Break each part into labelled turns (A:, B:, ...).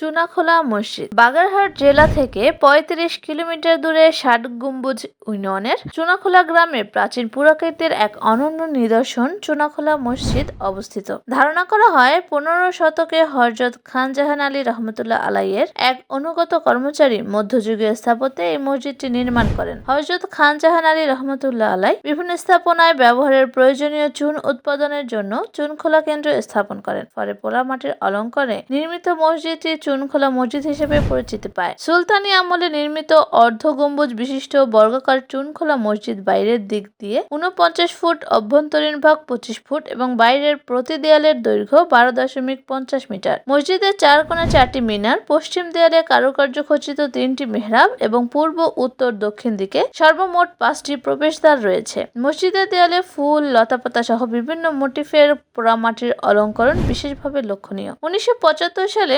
A: চুনাখোলা মসজিদ। বাগেরহাট জেলা থেকে ৩৫ কিলোমিটার দূরে ষাট গম্বুজ ইউনিয়নের চুনাখোলা গ্রামে প্রাচীন পুরাকীর্তির এক অনন্য নিদর্শন চুনাখোলা মসজিদ অবস্থিত। ধারণা করা হয়, পনেরো শতকে হরজত খান জাহান আলী রহমতুল্লাহ আলাইয়ের এক অনুগত কর্মচারী মধ্যযুগীয় স্থাপত্যে এই মসজিদটি নির্মাণ করেন। হরজত খান জাহান আলী রহমতুল্লাহ আলাই বিভিন্ন স্থাপনায় ব্যবহারের প্রয়োজনীয় চুন উৎপাদনের জন্য চুনখোলা কেন্দ্র স্থাপন করেন। পরে পোড়ামাটির অলঙ্করে নির্মিত মসজিদটি চুনখোলা মসজিদ হিসেবে পরিচিতি পায়। সুলতানি আমলে নির্মিত অর্ধ গম্বুজ বিশিষ্ট বর্গাকার চুনখোলা মসজিদ বাইরের দিক দিয়ে উনপঞ্চাশ ফুট, অভ্যন্তরীণ ভাগ পঁচিশ ফুট এবং বাইরের প্রতি দেয়ালের দৈর্ঘ্য বারো দশমিক পঞ্চাশ মিটার। মসজিদের চার কোণে চারটি মিনার, পশ্চিম দেয়ালে কারুকার্য খচিত তিনটি মেহরাব এবং পূর্ব, উত্তর, দক্ষিণ দিকে সর্বমোট পাঁচটি প্রবেশদ্বার রয়েছে। মসজিদের দেয়ালে ফুল, লতাপাতা সহ বিভিন্ন মোটিফের পোড়ামাটির অলঙ্করণ বিশেষভাবে লক্ষণীয়। উনিশশো পঁচাত্তর সালে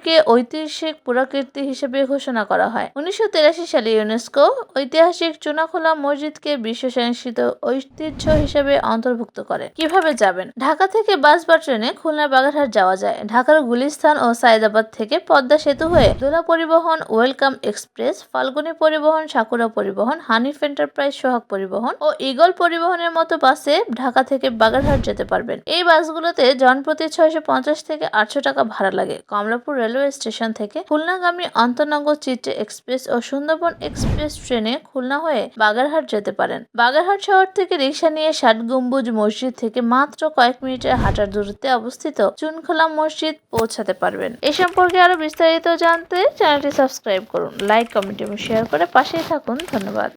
A: মসজিদটিকে ঐতিহাসিক পুরাকীর্তি হিসেবে ঘোষণা করা হয়। উনিশশো সালে ইউনেস্কো ঐতিহাসিক চুনাখোলা মসজিদকে বিশ্ব সংস্কৃত ঐতিহ্য হিসেবে অন্তর্ভুক্ত করে। কীভাবে যাবেন? ঢাকা থেকে বাস বা ট্রেনে খুলনা বাগেরহাট যাওয়া যায়। ঢাকার গুলিস্তান ও সায়দাবাদ থেকে পদ্মা সেতু হয়ে দোলা পরিবহন, ওয়েলকাম এক্সপ্রেস, ফাল্গুনী পরিবহন, সাকুরা পরিবহন, হানিফ এন্টারপ্রাইজ সোহাগ পরিবহন ও ইগল পরিবহনের মতো বাসে ঢাকা থেকে বাগেরহাট যেতে পারবেন। এই বাসগুলোতে জনপ্রতি ছয়শো পঞ্চাশ থেকে আটশো টাকা ভাড়া লাগে। কমলাপুর রেলওয়ে স্টেশন থেকে খুলনাগামী অন্তনগর চিত্রে এক্সপ্রেস ও সুন্দরবন এক্সপ্রেস ট্রেনে খুলনা হয়ে বাগেরহাট যেতে পারেন। বাগেরহাট শহর থেকে রিক্সা নিয়ে ষাট গম্বুজ মসজিদ থেকে মাত্র কয়েক মিনিটের হাঁটার দূরত্বে অবস্থিত চুনখোলা মসজিদ পৌঁছাতে পারবেন। এ সম্পর্কে আরও বিস্তারিত জানতে চ্যানেলটি সাবস্ক্রাইব করুন, লাইক, কমেন্ট এবং শেয়ার করে পাশেই থাকুন। ধন্যবাদ।